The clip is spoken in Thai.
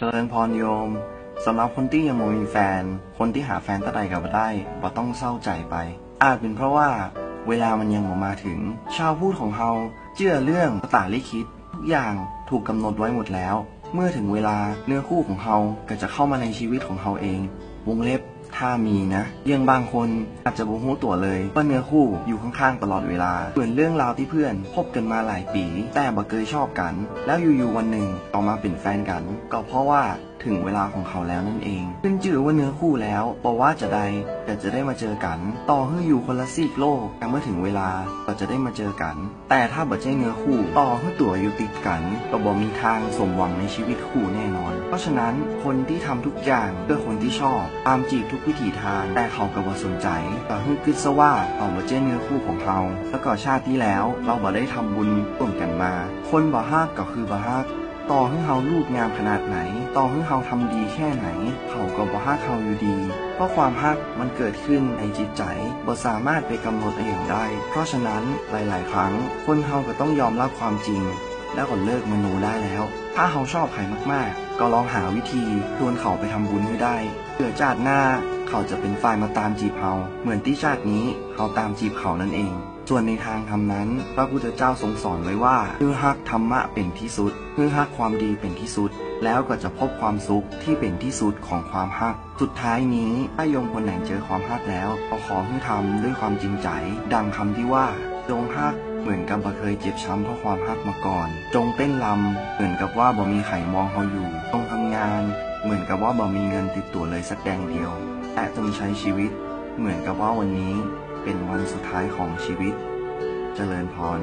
เจริญพรโยม สำหรับคนที่ยังไม่มีแฟน คนที่หาแฟนตั้งใดกับได้บ่ต้องเศร้าใจไป อาจเป็นเพราะว่า เวลามันยังบ่มาถึง ชาวพูดของเฮาเชื่อเรื่องตาลิคิด ทุกอย่างถูกกำหนดไว้หมดแล้ว เมื่อถึงเวลาเนื้อคู่ของเฮาก็จะเข้ามาในชีวิตของเฮาเอง วงเล็บ ถ้ามีนะยังบางคนอาจจะบูฮู้ตัวเลยว่าเนื้อคู่อยู่ข้างๆตลอดเวลา เหมือนเรื่องราวที่เพื่อนพบกันมาหลายปี แต่บ่เคยชอบกัน แล้วอยู่ๆวันหนึ่งต่อมาเป็นแฟนกัน ก็เพราะว่าถึงเวลาของเขาแล้วนั่นเองขึ้นจื่อว่าเนื้อคู่แล้วบอกว่าจะใด แต่จะได้มาเจอกัน ต่อให้อยู่คนละซีกโลกแต่เมื่อถึงเวลาก็จะได้มาเจอกัน แต่ถ้าบ่ใช่เนื้อคู่ ต่อให้ตัวอยู่ติดกันก็บ่มีทางสมหวังในชีวิตคู่แน่นอน เพราะฉะนั้นคนที่ทำทุกอย่างเพื่อคนที่ชอบตามจีบทุกวิถีทาง แต่เขาก็บ่สนใจต่อให้คิดซะว่าเขาบ่ใช่เนื้อคู่ของเขาแล้วก็ชาติที่แล้วเราบ่ได้ทำบุญร่วมกันมา คนบ่ฮักก็คือบ่ฮักต่อให้เขารูปงามขนาดไหน ต่อให้เขาทำดีแค่ไหน เขาก ฮักเขาอยู่ดี เพราะความฮักมันเกิดขึ้นในจิตใจบ่สามารถไปกำหนดเองได้ เพราะฉะนั้นหลาย ๆ ครั้ง คนเขาก็ต้องยอมรับความจริง แล้วก็เลิกมโนได้แล้ว ถ้าเขาชอบใครมาก ๆ ก็ลองหาวิธีชวนเขาไปทำบุญให้ได้เพื่อชาติหน้าเขาจะเป็นฝ่ายมาตามจีบเขาเหมือนที่ชาตินี้เขาตามจีบเขานั่นเอง ส่วนในทางธรรมนั้น พระพุทธเจ้าทรงสอนไว้ว่าคือฮักธรรมะเป็นที่สุดคือฮักความดีเป็นที่สุด แล้วก็จะพบความสุขที่เป็นที่สุดของความฮัก สุดท้ายนี้ถ้าโยมคนไหนเจอความฮักแล้วก็ขอให้ทำด้วยความจริงใจ ดังคำที่ว่าจงฮักเหมือนกับบ่เคยเจ็บช้ำเพราะความฮักมาก่อน จงเต้นลำเหมือนกับว่าบ่มีใครมองเขาอยู่จงทำงาน เหมือนกับว่าบ่มีเงินติดตัวเลยสักแดงเดียวและจงใช้ชีวิต เหมือนกับว่าวันนี้ เป็นวันสุดท้ายของชีวิต เจริญพร